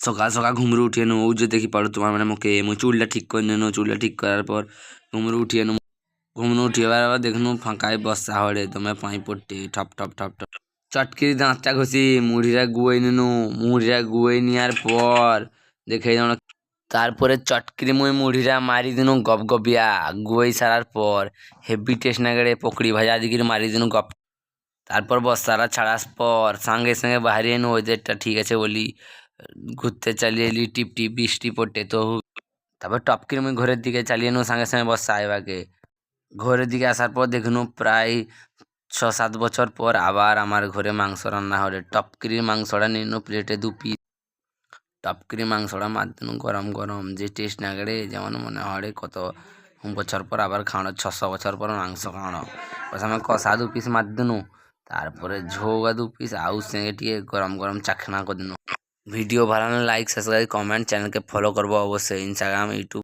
সকাল সকাল ঘুমরু উঠিয়ে নেব। যে দেখি পারো তোমার মানে মুখে, মুই চুলটা ঠিক করে নেনো চুলটা ঠিক করার পর ঘুমরু উঠিয়ে নেব। ঘুমরু উঠিয়ে আবার দেখনু ফাঁকায় বসা হরে তোমার পাই পড়তে ঠপ ঠপ ঠপ ঠপ। চটকিরি দাঁতটা ঘষি, মুড়িটা গুয়ে নিনু মুড়িটা গুয়ে নেওয়ার পর দেখে যেন তারপরে চটকিরি মুই মুড়িটা মারি দিনু গপ গপিয়া। গুয়ে সারার পর হেভি টেস্ট না গেলে পকড়ি ভাজা দিকির মারি দিনু গপ। তারপর বস্তাটা ছাড়ার পর সঙ্গে সঙ্গে বাইরে এনু ওয়েদারটা ঠিক আছে বলি। ঘুরতে চালিয়ে এলি, টিপ টিপ, বৃষ্টি পড়তে তো তারপর টপকির মুই ঘরের দিকে চালিয়ে নো সঙ্গে সঙ্গে বসা এবাকে। ঘরের দিকে আসার পর দেখনু প্রায় ছ সাত বছর পর আবার আমার ঘরে মাংস রান্না হলে টপকির মাংসটা নিন, প্লেটে দু পিস টপকির মাংসটা মাধ্যম গরম গরম। যে টেস্ট না গেড়ে, যেমন মনে হয় কত বছর পর আবার খাওয়ানো ছশ বছর পর মাংস খাওয়ানো। প্রথমে কষা দু পিস মাধ্যম তারপরে ঝোগা দু পিস আউ সঙ্গে টিকে গরম গরম চাখনা করে দিন। ভিডিও ভালো লাগলে লাইক সাবস্ক্রাইব কমেন্ট চ্যানেলকে ফলো করবো অবশ্যই ইনস্টাগ্রাম ইউটিউব